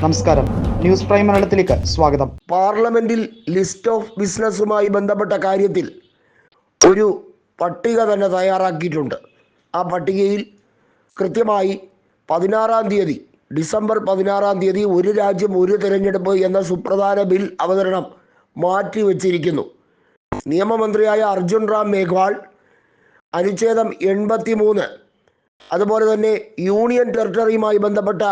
നമസ്കാരം. News prime മലയാളത്തിലേക്ക് സ്വാഗതം. പാർലമെന്റിൽ ലിസ്റ്റ് ഓഫ് ബിസിനസ്സുമായി ബന്ധപ്പെട്ട കാര്യത്തിൽ ഒരു പട്ടിക തന്നെ തയ്യാറാക്കിയിട്ടുണ്ട്. ആ പട്ടികയിൽ കൃത്യമായി പതിനാറാം തീയതി ഡിസംബർ പതിനാറാം തീയതി ഒരു രാജ്യം ഒരു തെരഞ്ഞെടുപ്പ് എന്ന സുപ്രധാന ബിൽ അവതരണം മാറ്റിവെച്ചിരിക്കുന്നു. നിയമമന്ത്രിയായ അർജുൻ റാം മേഘ്വാൾ അനുച്ഛേദം എൺപത്തി മൂന്ന് അതുപോലെ തന്നെ യൂണിയൻ ടെറിട്ടറിയുമായി ബന്ധപ്പെട്ട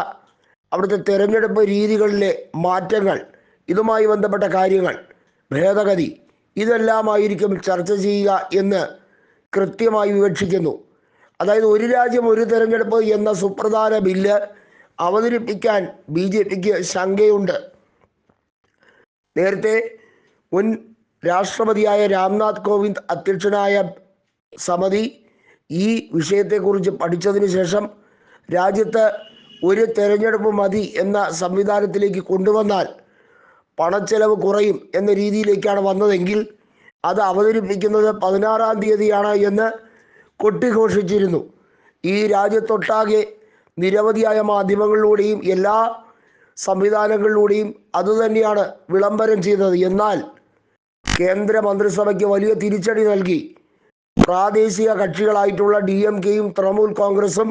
അവിടുത്തെ തെരഞ്ഞെടുപ്പ് രീതികളിലെ മാറ്റങ്ങൾ ഇതുമായി ബന്ധപ്പെട്ട കാര്യങ്ങൾ ഭേദഗതി ഇതെല്ലാമായിരിക്കും ചർച്ച ചെയ്യുക എന്ന് കൃത്യമായി വിവക്ഷിക്കുന്നു. അതായത് ഒരു രാജ്യം ഒരു തെരഞ്ഞെടുപ്പ് എന്ന സുപ്രധാന ബില്ല് അവതരിപ്പിക്കാൻ ബി ജെ പിക്ക് ശങ്കയുണ്ട്. നേരത്തെ മുൻ രാഷ്ട്രപതിയായ രാംനാഥ് കോവിന്ദ് അധ്യക്ഷനായ സമിതി ഈ വിഷയത്തെക്കുറിച്ച് പഠിച്ചതിന് ശേഷം രാജ്യത്ത് ഒരു തെരഞ്ഞെടുപ്പ് മതി എന്ന സംവിധാനത്തിലേക്ക് കൊണ്ടുവന്നാൽ പണച്ചെലവ് കുറയും എന്ന രീതിയിലേക്കാണ് വന്നതെങ്കിൽ അത് അവതരിപ്പിക്കുന്നത് പതിനാറാം തീയതിയാണ് എന്ന് കൊട്ടിഘോഷിച്ചിരുന്നു. ഈ രാജ്യത്തൊട്ടാകെ നിരവധിയായ മാധ്യമങ്ങളിലൂടെയും എല്ലാ സംവിധാനങ്ങളിലൂടെയും അതുതന്നെയാണ് വിളംബരം ചെയ്തത്. എന്നാൽ കേന്ദ്ര മന്ത്രിസഭയ്ക്ക് വലിയ തിരിച്ചടി നൽകി. പ്രാദേശിക കക്ഷികളായിട്ടുള്ള ഡി എം കെയും തൃണമൂൽ കോൺഗ്രസും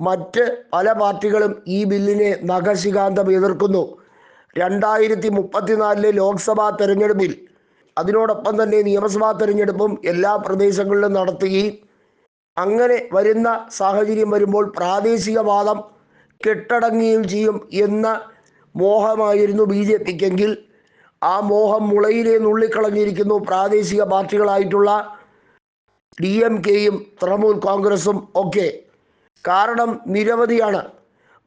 മറ്റ് പല പാർട്ടികളും ഈ ബില്ലിനെ നഖശികാന്തം എതിർക്കുന്നു. രണ്ടായിരത്തി മുപ്പത്തിനാലിലെ ലോക്സഭാ തെരഞ്ഞെടുപ്പിൽ അതിനോടൊപ്പം തന്നെ നിയമസഭാ തെരഞ്ഞെടുപ്പും എല്ലാ പ്രദേശങ്ങളിലും നടത്തുകയും അങ്ങനെ വരുന്ന സാഹചര്യം വരുമ്പോൾ പ്രാദേശികവാദം കെട്ടടങ്ങുകയും ചെയ്യും എന്ന മോഹമായിരുന്നു ബി ജെ പിക്കെങ്കിൽ ആ മോഹം മുളയിലെ നുള്ളിക്കളഞ്ഞിരിക്കുന്നു പ്രാദേശിക പാർട്ടികളായിട്ടുള്ള ഡി എം കെയും തൃണമൂൽ കോൺഗ്രസും ഒക്കെ. കാരണം നിരവധിയാണ്.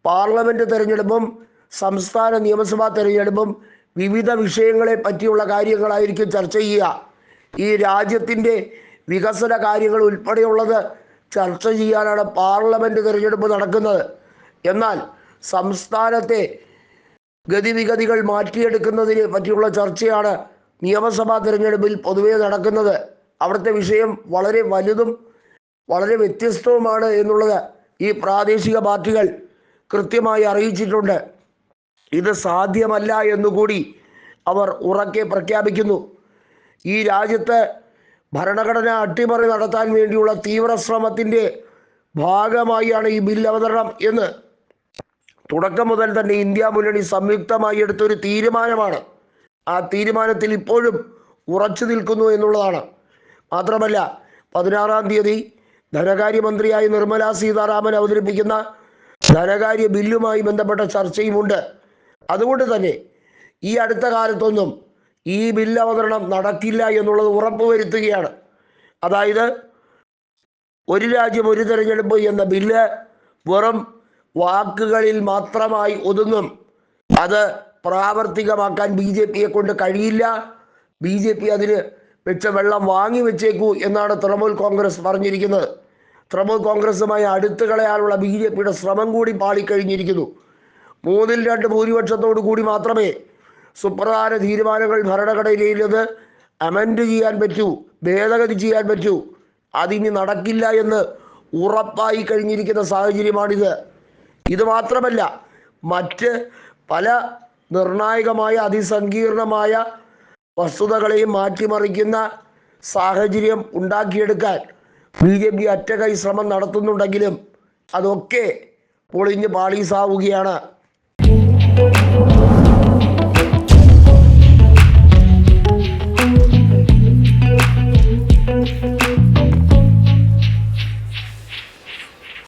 പാർലമെന്റ് തെരഞ്ഞെടുപ്പും സംസ്ഥാന നിയമസഭാ തെരഞ്ഞെടുപ്പും വിവിധ വിഷയങ്ങളെ പറ്റിയുള്ള കാര്യങ്ങളായിരിക്കും ചർച്ച ചെയ്യുക. ഈ രാജ്യത്തിന്റെ വികസന കാര്യങ്ങൾ ഉൾപ്പെടെയുള്ളത് ചർച്ച ചെയ്യാനാണ് പാർലമെന്റ് തിരഞ്ഞെടുപ്പ് നടക്കുന്നത്. എന്നാൽ സംസ്ഥാനത്തെ ഗതിവിഗതികൾ മാറ്റിയെടുക്കുന്നതിനെ പറ്റിയുള്ള ചർച്ചയാണ് നിയമസഭാ തിരഞ്ഞെടുപ്പിൽ പൊതുവേ നടക്കുന്നത്. അവിടുത്തെ വിഷയം വളരെ വലുതും വളരെ വ്യത്യസ്തവുമാണ് എന്നുള്ളത് ഈ പ്രാദേശിക പാർട്ടികൾ കൃത്യമായി അറിയിച്ചിട്ടുണ്ട്. ഇത് സാധ്യമല്ല എന്നുകൂടി അവർ ഉറക്കെ പ്രഖ്യാപിക്കുന്നു. ഈ രാജ്യത്ത് ഭരണഘടന അട്ടിമറി നടത്താൻ വേണ്ടിയുള്ള തീവ്ര ശ്രമത്തിന്റെ ഭാഗമായാണ് ഈ ബിൽ അവതരണം എന്ന്. തുടക്കം മുതൽ തന്നെ ഇന്ത്യ മുന്നണി സംയുക്തമായി എടുത്തൊരു തീരുമാനമാണ്. ആ തീരുമാനത്തിൽ ഇപ്പോഴും ഉറച്ചു നിൽക്കുന്നു എന്നുള്ളതാണ്. മാത്രമല്ല പതിനാറാം തീയതി ധനകാര്യമന്ത്രിയായി നിർമ്മല സീതാരാമൻ അവതരിപ്പിക്കുന്ന ധനകാര്യ ബില്ലുമായി ബന്ധപ്പെട്ട ചർച്ചയുമുണ്ട്. അതുകൊണ്ട് തന്നെ ഈ അടുത്ത കാലത്തൊന്നും ഈ ബില്ല് അവതരണം നടക്കില്ല എന്നുള്ളത് ഉറപ്പുവരുത്തുകയാണ്. അതായത് ഒരു രാജ്യം ഒരു തെരഞ്ഞെടുപ്പ് എന്ന ബില്ല് വെറും വാക്കുകളിൽ മാത്രമായി ഒതുങ്ങും. അത് പ്രാവർത്തികമാക്കാൻ ബി ജെ പിയെ കൊണ്ട് കഴിയില്ല. ബി ജെ പി അതിന് വെച്ച വെള്ളം വാങ്ങി വെച്ചേക്കൂ എന്നാണ് തൃണമൂൽ കോൺഗ്രസ് പറഞ്ഞിരിക്കുന്നത്. തൃണമൂൽ കോൺഗ്രസുമായി അടുത്ത് കളയാനുള്ള ബി ജെ പിയുടെ ശ്രമം കൂടി പാളിക്കഴിഞ്ഞിരിക്കുന്നു. മൂന്നിൽ രണ്ട് ഭൂരിപക്ഷത്തോടു കൂടി മാത്രമേ സുപ്രധാന തീരുമാനങ്ങൾ ഭരണഘടനയിലത് അമെൻഡ് ചെയ്യാൻ പറ്റൂ ഭേദഗതി ചെയ്യാൻ പറ്റൂ. അതിനി നടക്കില്ല എന്ന് ഉറപ്പായി കഴിഞ്ഞിരിക്കുന്ന സാഹചര്യമാണിത്. ഇത് മാത്രമല്ല മറ്റ് പല നിർണായകമായ അതിസങ്കീർണമായ വസ്തുതകളെയും മാറ്റിമറിക്കുന്ന സാഹചര്യം ഉണ്ടാക്കിയെടുക്കാൻ ബി ജെ പി അറ്റകൈ ശ്രമം നടത്തുന്നുണ്ടെങ്കിലും അതൊക്കെ പൊളിഞ്ഞ് പാളീസാവുകയാണ്.